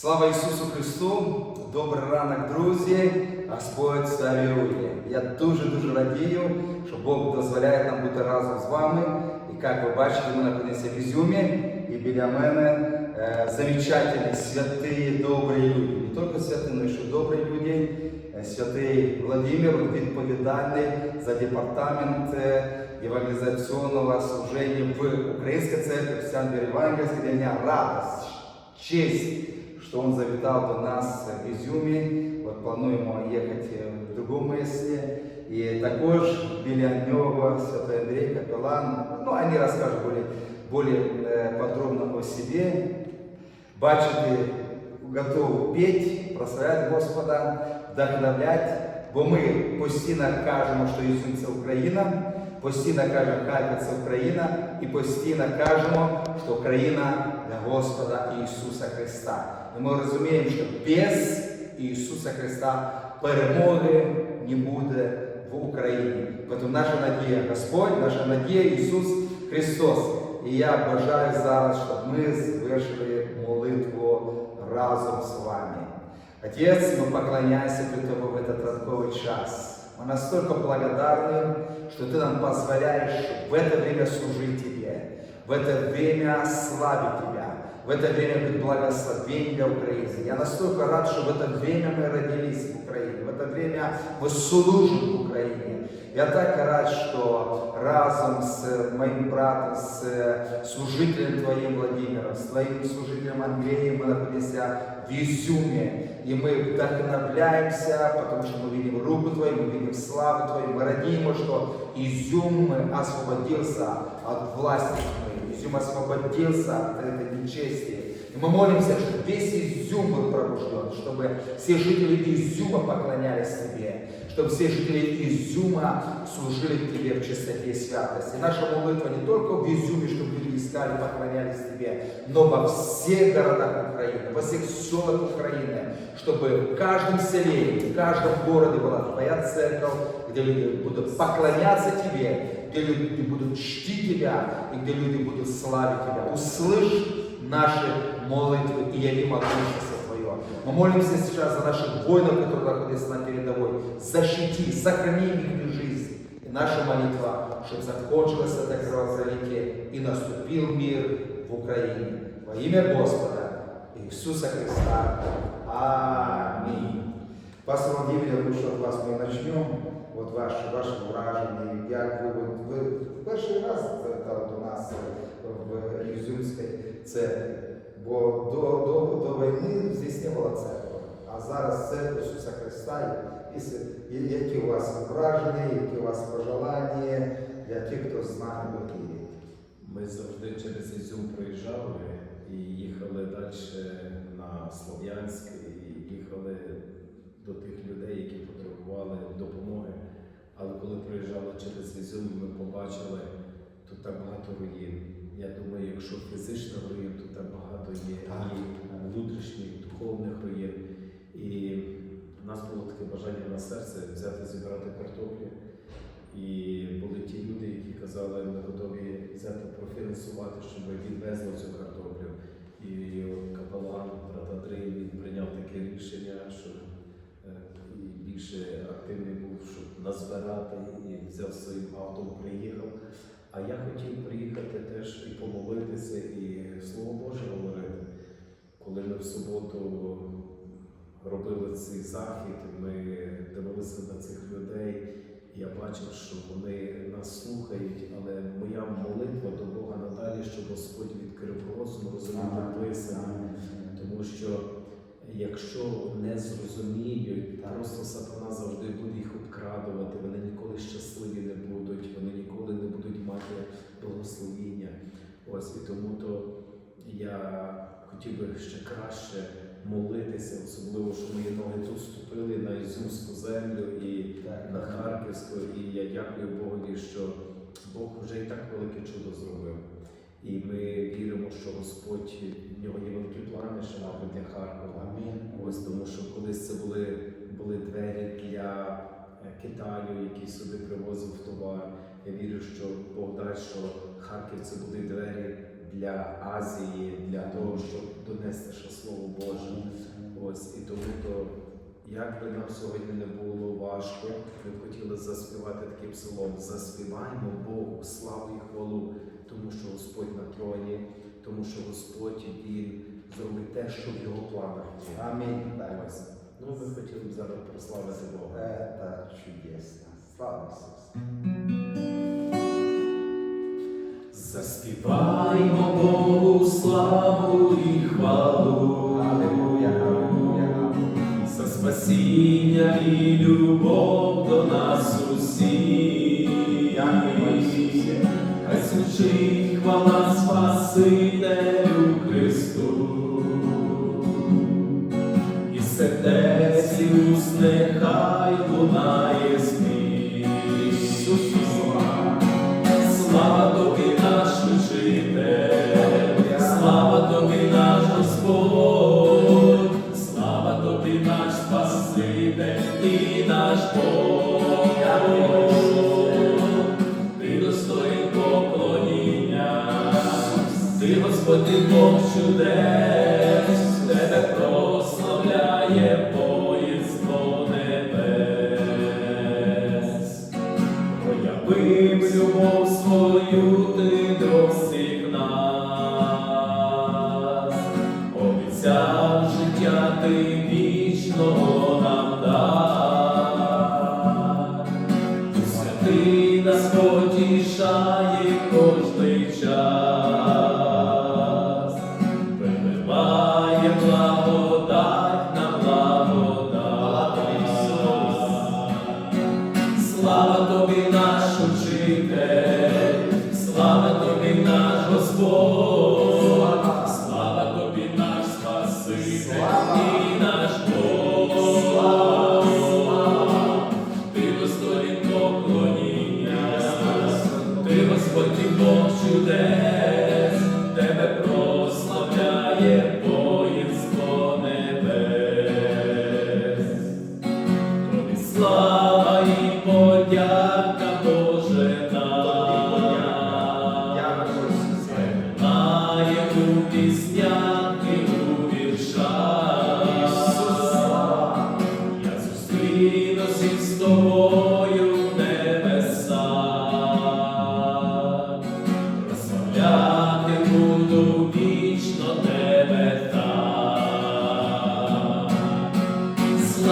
Слава Ісусу Христу! Добрий ранок, друзі! Господь царює! Я дуже-дуже радію, що Бог дозволяє нам бути разом з вами. І як ви бачите, ми знаходимося в Ізюмі, і біля мене е, замечательні, святі, добрі люди. Не тільки святі, але ще добрі люди. Е, Святий Владимир відповідальний за департамент е, евангелизационного служения в Украинской церкви Христиан Евангельской. Для меня радость, честь, что он завитал до нас в Изюме. Вот плануємо їхати в другому місці. І також нього Святой Андрей Капелан. Ну, они расскажут более, более подробно о себе. Бачити, готові петь, прославляти Господа, вдохновлять, бо ми постійно кажемо, що Ісус це Україна, постійно кажемо, Харків це Україна, і постійно кажемо, що Україна для Господа Ісуса Христа. І ми розуміємо, що без Ісуса Христа перемоги не буде в Україні. Тому наша надія Господь, наша надія Ісус Христос. І я бажаю зараз, щоб ми звершили молитву разом з вами. Отец, мы поклоняемся пред Тобой в этот ранковый час. Мы настолько благодарны, что Ты нам позволяешь в это время служить Тебе, в это время славить Тебя, в это время быть благословением для Украины. Я настолько рад, что в это время мы родились в Украине, в это время мы служим в Украине. Я так рад, что разом с моим братом, с служителем Твоим Владимиром, с Твоим служителем Андреем мы находимся в Изюме. И мы вдохновляемся, потому что мы видим руку Твою, мы видим славу Твою, мы радеем, что Изюм освободился от власти тьмы, Изюм освободился от этой нечестия. И мы молимся, что весь Изюм был пробужден, чтобы все жители Изюма поклонялись Тебе, чтобы все жители Изюма служили Тебе в чистоте и святости. Наша молитва не только в Изюме, чтобы искали, поклонялись Тебе, но во всех городах Украины, во всех селах Украины, чтобы в каждом селе, в каждом городе была Твоя церковь, где люди будут поклоняться Тебе, где люди будут чтить Тебя и где люди будут славить Тебя. Услышь наши молитвы и яви могущество Твое. Мы молимся сейчас за наших воинов, которые находятся на передовой. Защити, сохрани их жизнь. И наша молитва, чтобы закончилось это кровопролитие и наступил мир в Украине. Во имя Господа Иисуса Христа. Аминь. Пастор Владимир, я думаю, что от вас мы начнем. Вот ваше, ваше враження, як ви, от, ви перший раз це от у нас в Ізюмській церкві. Бо до, до, до війни здесь не було церкви. А зараз церква Ісуса Христа. які у вас враження, які у вас пожелання для тих, хто з нами в Києві. Ми завжди через Ізюм проїжджали і їхали далі на Слов'янськ, і їхали до тих людей, які потребували допомоги. Але коли проїжджали через Ізюм, ми побачили тут так багато руїн. Я думаю, якщо фізично руїн, то так багато є і внутрішніх, духовних руїн. І в нас було таке бажання на серце взяти зібрати картоплю. І були ті люди, які казали, ми готові взяти профінансувати, щоб відвезли цю картоплю. І капелан брат Андрій він прийняв таке рішення, що е, більше активний був, щоб назбирати і взяв своїм авто, приїхав. А я хотів приїхати теж і помолитися, і Слово Боже говорити. Коли ми в суботу робили цей захід, ми дивилися на цих людей. Я бачив, що вони нас слухають, але моя молитва до Бога надалі, щоб Господь відкрив розум, розуміти писання. Тому що якщо не зрозуміють, просто сатана завжди буде їх обкрадувати, вони ніколи щасливі не будуть, вони ніколи не будуть мати благословіння. Ось і тому то я хотів би ще краще молитися, особливо, що мої ноги тут ступили на Ізюмську землю і Так. на Харківську. І я дякую Богові, що Бог вже і так велике чудо зробив. І ми віримо, що Господь в нього є великі плани ще мабуть, для Харкова. Амінь. Ось тому, що колись це були, були двері для е, Китаю, який сюди привозив товар. Я вірю, що Бог дасть, що Харків це будуть двері для Азії, для того, щоб донести ще Слово Боже. Ось і тому то, як би нам сьогодні не було важко, ми б хотіли заспівати такий псалом. Заспіваймо Богу славу і хвалу, тому що Господь на троні, тому що Господь Він зробить те, що в його планах є. Амінь. Ось. Ну, ми хотіли б зараз прославити Бога. Это чудесно. Слава Ісусу. Заспіваймо Богу славу і хвалу. Спасіння і любов до нас усіх. Хай звучить хвала Спасителю Христу. І сердець і уст нехай лунає обіцяв життя ти вічного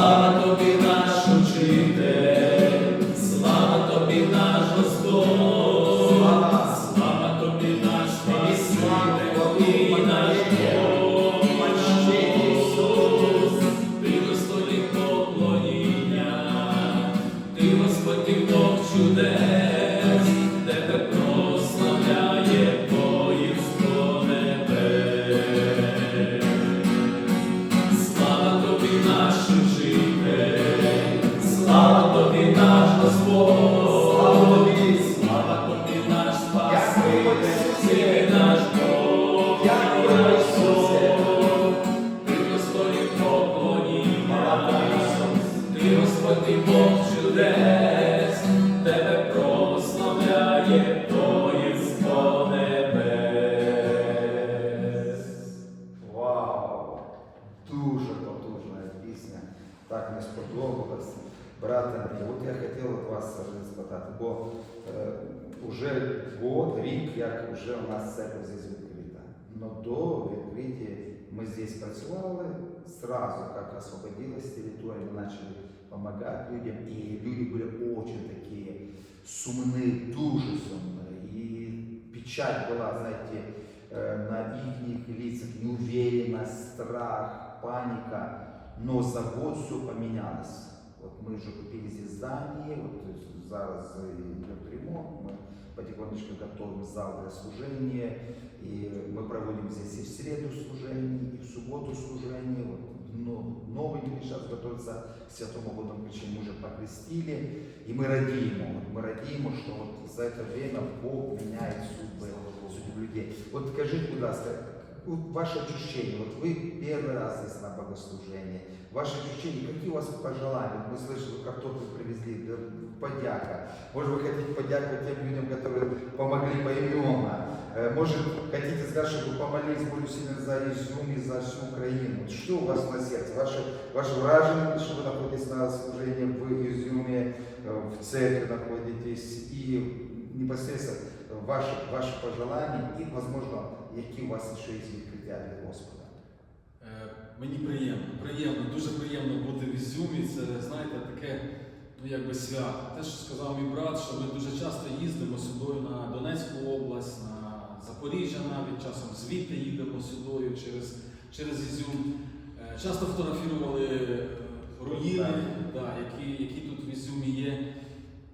Слава тобі, Так не сподобалось. Брат Андрій, от я хотів от вас спитати, бо е, уже год, рік, як вже у нас церква здесь відкрита. Но до відкриття ми здесь працювали, сразу, как освободилась территория, мы начали помогать людям, и люди были очень такие сумные, дуже сумные. И печать была, знаете, э, на их лицах неуверенность, страх, паника. Но за год все поменялось. Вот мы уже купили здесь здание, вот то есть зараз идет ремонт, мы потихонечку готовим зал для служения, и мы проводим здесь и в среду служение, и в субботу служение. Вот, ну, новый мир сейчас готовится к Святому Ключу, мы уже покрестили, и мы радеем, вот, мы радеем, что вот за это время Бог меняет судьбы, судьбы людей. Вот скажите, вот ваше ощущение, вот вы первый раз здесь на богослужении, ваши ощущения, какие у вас пожелания? Мы слышали, картофель привезли, подяка. Может, вы хотите подяковать тем людям, которые помогли поименно. Э, Может, хотите сказать, чтобы помолились более сильно за Изюм и за всю Украину. Что у вас на сердце? Ваше, ваше вражение, что вы находитесь на служении в Изюме, э, в церкви находитесь, и непосредственно ваши, ваши пожелания, и, возможно, які у вас ще є відкриття від Господа. Е, Мені приємно, приємно, дуже приємно бути в Ізюмі. Це знаєте таке, ну якби свято. Те, що сказав мій брат, що ми дуже часто їздимо сюди на Донецьку область, на Запоріжжя навіть часом звідти їдемо сюди через, через Ізюм. Е, Часто фотографували е, руїни, да, які, які тут в Ізюмі є.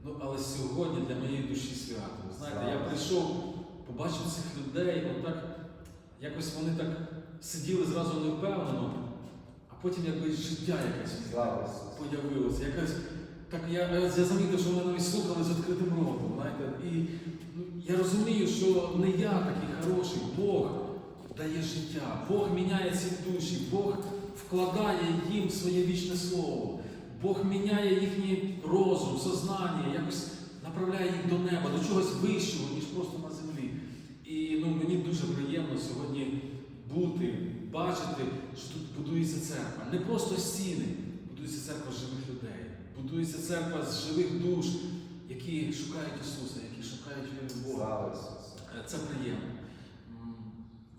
Ну, але сьогодні для моєї душі свято. Знаєте, я прийшов, побачив цих людей, отак, якось вони так сиділи зразу невпевнено, а потім якби життя якесь появилося. Якось, так я, я, я замітив, що вони навіть слухали з відкритим ротом. Знаєте, і ну, я розумію, що не я такий хороший, Бог дає життя, Бог міняє ці душі, Бог вкладає їм своє вічне слово. Бог міняє їхній розум, сознання, якось направляє їх до неба, до чогось вищого, ніж просто на землі. І ну, мені дуже приємно сьогодні бути, бачити, що тут будується церква. Не просто стіни, будується церква живих людей, будується церква з живих душ, які шукають Ісуса, які шукають віру в Бога. Е, Це приємно.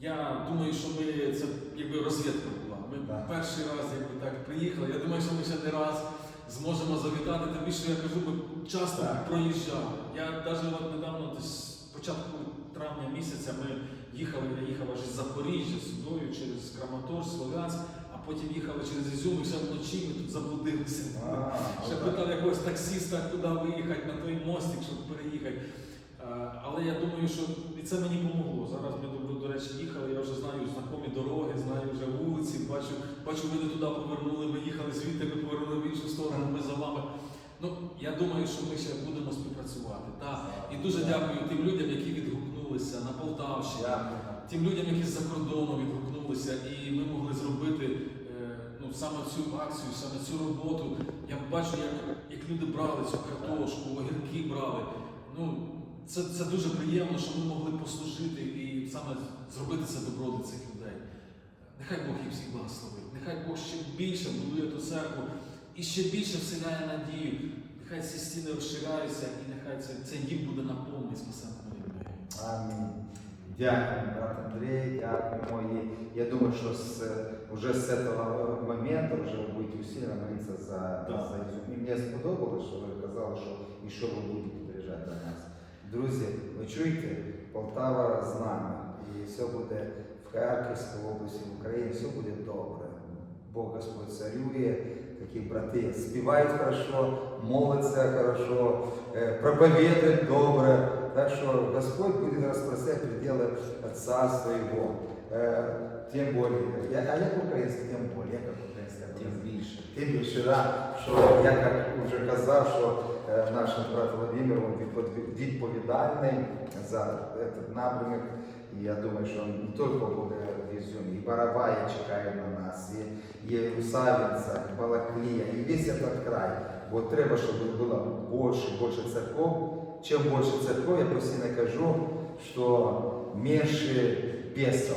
Я думаю, що ми це якби розвідка була. Ми Так. перший раз якби так приїхали. Я думаю, що ми ще не раз зможемо завітати. Тим більше я кажу, ми часто Так. проїжджали. Я навіть недавно, десь початку травня місяця, ми їхали, я їхав аж із Запоріжжя сюдою через Краматорськ, Слов'янськ, а потім їхали через Ізюм і все вночі ми тут заблудилися. Ще питав якогось таксіста, куди виїхати на той мостик, щоб переїхати. Але я думаю, що і це мені допомогло. Зараз ми до, речі їхали, я вже знаю знакомі дороги, знаю вже вулиці, бачу, бачу, ви не туди повернули, ми їхали звідти, ми повернули в іншу сторону, ми за вами. Ну, я думаю, що ми ще будемо співпрацювати. Так. І дуже дякую тим людям, які відгукнулися на Полтавщині, тим людям, які з-за кордону відгукнулися, і ми могли зробити е, ну, саме цю акцію, саме цю роботу. Я бачу, як, як люди брали цю картошку, огірки брали. Ну, це, це дуже приємно, що ми могли послужити і саме зробити це добро для цих людей. Нехай Бог їх всіх благословить. Нехай Бог ще більше будує ту церкву і ще більше вселяє надію. Нехай ці стіни розширяються і нехай це, цей дім буде наповнений людьми. Амінь. Дякую, брат Андрей, дякуємо. І я думаю, що з, вже з цього моменту вже будете усилено молитися за, Так. за. І мені сподобалось, що ви казали, що і що ви будете приїжджати до нас. Друзі, ви чуєте, Полтава з нами. І все буде в Харківській області, в Україні, все буде добре. Бог Господь царює, такі брати співають хорошо, моляться хорошо, е, проповідують добре. Так що Господь буде розпространяти пределы Отца Своего. Е, Тим более, я, а як українська, тим более, як українська? Тим більше. Тим більше, да, що я як вже казав, що е, наш брат Володимир він відповідальний за цей напрямок. І я думаю, що не тільки буде в Ізюмі, і Барабая чекає на нас, і, Савінця, і Балаклія, і весь этот край. Бо треба, щоб було більше, більше церков Чим більше церков, я постійно кажу, що менше бесов.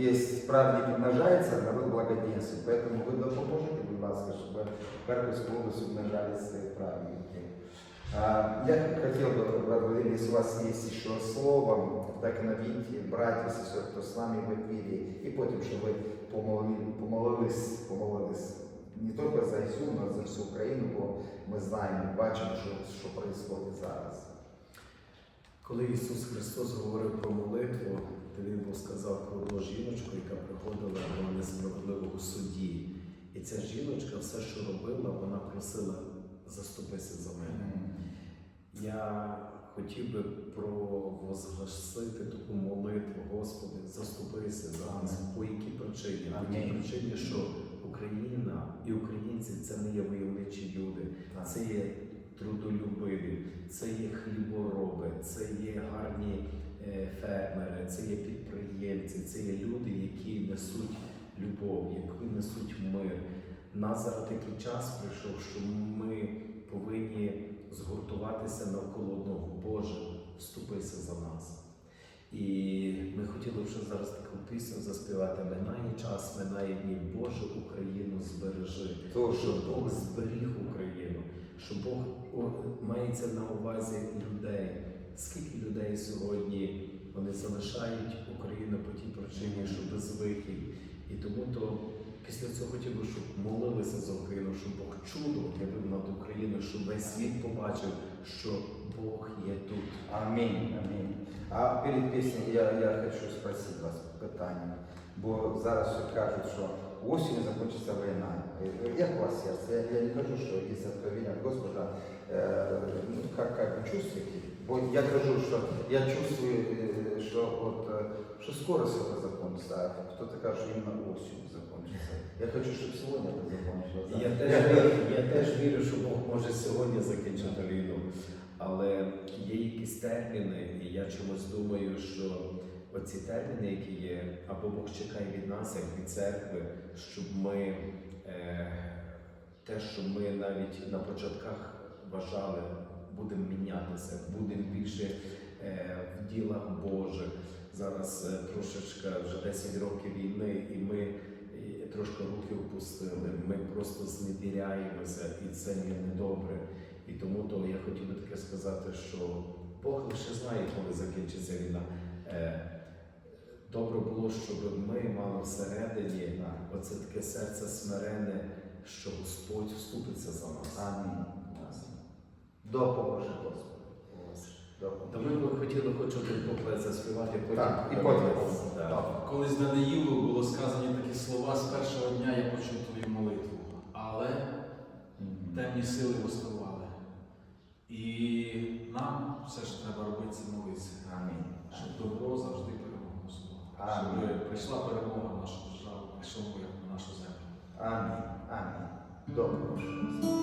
Есть праведники умножаются, а народ благоденствует. Поэтому вы допоможете, будь ласка, чтобы в Харьковской области умножались праведники. А, Я хотел бы, брат Владимир, если у вас есть еще слово, вдохновите братьев и сестер, кто с нами в эфире, и потом, чтобы вы помолили- помолились, помолились не только за Ізюм, но за всю Україну, бо ми знаємо, бачимо, що, що відбувається зараз. Коли Ісус Христос говорив про молитву, то Він був сказав про одну жіночку, яка приходила до несправедливого судді. І ця жіночка все, що робила, вона просила заступися за мене. Я хотів би провозгласити таку молитву, Господи, заступися за нас. По якій причині? По тій причині, що Україна і українці це не є войовничі люди, це є трудолюбиві, це є хлібороби, це є гарні е, фермери, це є підприємці, це є люди, які несуть любов, які несуть мир. Нас зараз такий час прийшов, що ми повинні згуртуватися навколо одного. Боже, вступися за нас. І ми хотіли вже зараз таку пісню заспівати. Минає час, минає дні. Боже, Україну збережи. Тож, Бог зберіг Україну, що Бог мається на увазі людей. Скільки людей сьогодні вони залишають Україну по тій причині, що без вихід. І тому то після цього хотів би, щоб молилися за Україну, щоб Бог чудо явив над Україною, щоб весь світ побачив, що Бог є тут. Амінь, амінь. А перед піснею я, я хочу спросити вас питання. Бо зараз все кажуть, що осінь закінчиться війна. Е, Як у вас серце? Я, я не кажу, що якісь откровення від Господа, е, ну, как, как вы чувствуете? Бо я кажу, що я чувствую, е, що от, е, що скоро це закончится, а кто-то каже, що іменно осінь закончится. Я хочу, щоб сьогодні це закончилось. Я теж, вірю, я теж вірю, що Бог може сьогодні закінчити війну. Але є якісь терміни, і я чомусь думаю, що оці терміни, які є, або Бог чекає від нас, як від церкви, щоб ми е, те, що ми навіть на початках вважали, будемо мінятися, будемо більше е, в ділах Божих. Зараз е, трошечка вже 10 років війни, і ми і трошки руки опустили. Ми просто зневіряємося, і це є недобре. І тому то я хотів би таке сказати, що Бог лише знає, коли закінчиться війна. Е, Добре було, щоб ми мали всередині оце таке серце смирене, що Господь вступиться за нас. Амінь. Допоможи, Господи. То ми би хотіли хоч один куплет заспівати, потім Так, і потім. Да. Так. Колись Даниїлу було сказані такі слова, з першого дня я почув твою молитву, але темні сили восставали. І нам все ж треба робити це молитися, Амінь. щоб добро завжди перемогло. Амінь. Щоб прийшла перемога в нашу державу, прийшов мир на нашу землю. Амінь. Амінь. Допоможи.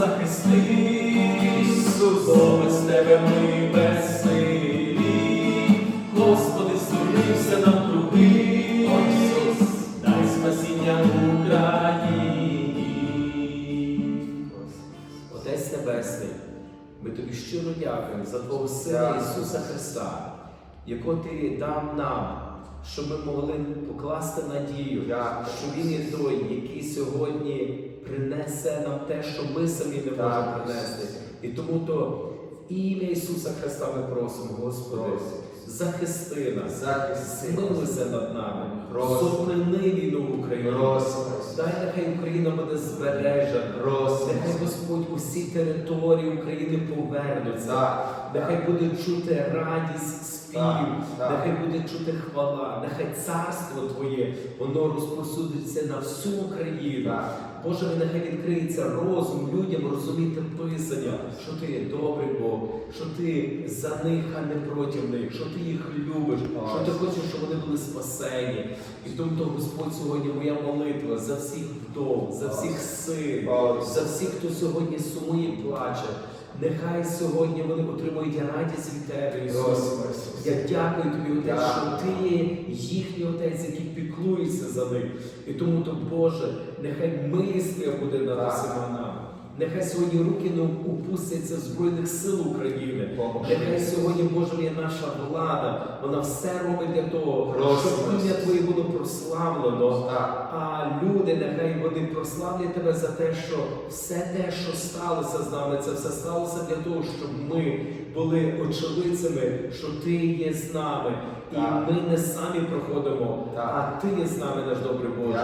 ворога нас захисти, Ісус, бо Тебе ми безсилі, Господи, звернився нам круги, дай спасіння Україні. Отець Небесний, ми тобі щиро дякуємо за Твого Сина Ісуса Христа, якого Ти дав нам, щоб ми могли покласти надію, що Він є той, який сьогодні принесе нам те, що ми самі не можемо принести. І тому то в ім'я Ісуса Христа ми просимо, Господи, захисти нас, Захисти. змилуйся над нами, зупини війну в Україні. Дай нехай Україна буде збережена. Нехай Господь усі території України повернуться. Нехай буде чути радість так. нехай буде чути хвала, нехай царство Твоє, воно розпосудиться на всю Україну. Боже, нехай відкриється розум людям розуміти Писання, що ти є добрий Бог, що ти за них, а не проти них, що ти їх любиш, що ти хочеш, щоб вони були спасені. І тому, то, Господь, сьогодні моя молитва за всіх вдов, за всіх Ой. за всіх, хто сьогодні сумує і плаче. Нехай сьогодні вони отримують радість від тебе, Ісус. Я дякую тобі, Отець, що ти є їхній отець, який піклується за них. І тому то, Боже, нехай мислія буде над Так. усіма нами. Нехай сьогодні руки не упустяться Збройних сил України. Нехай сьогодні, Боже мій, наша влада, вона все робить для того, щоб ім'я Твоє було прославлено. А люди, нехай вони прославлять тебе за те, що все те, що сталося з нами, це все сталося для того, щоб ми були очевидцями, що ти є з нами. І ми не самі проходимо, а ти є з нами, наш добрий Боже.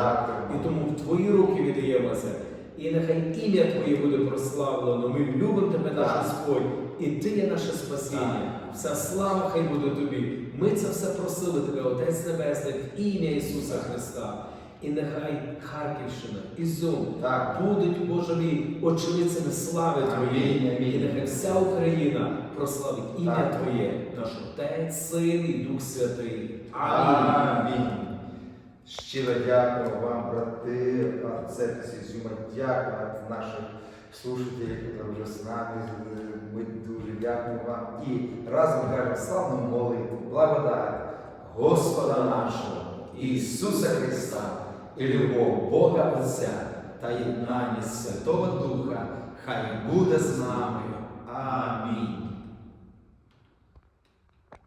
І тому в твої руки віддаємося. І нехай ім'я Твоє буде прославлено. Ми любимо тебе, наш. Господь, і Ти є наше спасіння. Вся слава хай буде тобі. Ми це все просили тебе, Отець Небесний, в ім'я Ісуса Христа. І нехай Харківщина, Ізюм Так. будуть, Боже мій, очевидцями слави Твоєї. І нехай вся Україна прославить ім'я. Твоє, наш Отець, Син і Дух Святий. Амінь. Щиро дякую вам, брати, церкві Зюма, дякую наших слушателів, які вже з нами. Ми дуже дякуємо вам. І разом кажемо славну молитву, благодать Господа нашого Ісуса Христа і любов Бога Отця та єднання Святого Духа, хай буде з нами. Амінь.